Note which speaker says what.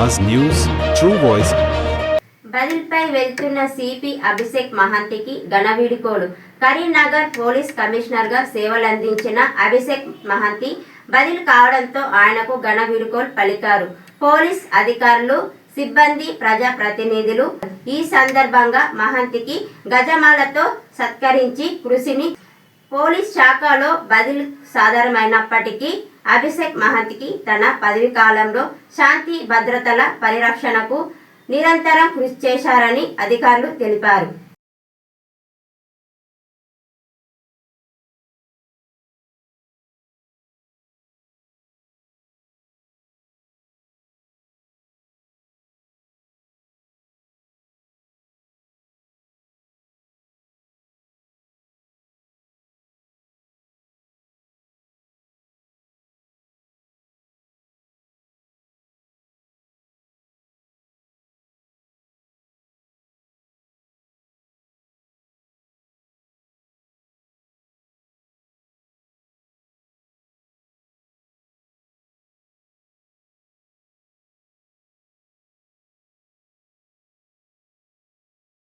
Speaker 1: Buzz news true voice.
Speaker 2: బదిలీపై వెళ్తున్న CP Abhishek మహంతికి ఘనవీడుకోలు కరీంనగర్ పోలీస్ కమిషనర్గా సేవలందించిన అభిషేక్ మహంతి బదిలీ కావడంతో ఆయనకు ఘన వీడుకోలు పలికారు. పోలీస్ అధికారులు సిబ్బంది ప్రజాప్రతినిధులు ఈ సందర్భంగా మహంతికి గజమాలతో సత్కరించి కృషిని పోలీస్ శాఖలో బదిలీ సాధారణమైనప్పటికీ అభిషేక్ మహంతికి తన పదవి కాలంలో శాంతి భద్రతల పరిరక్షణకు నిరంతరం కృషి చేశారని అధికారులు తెలిపారు.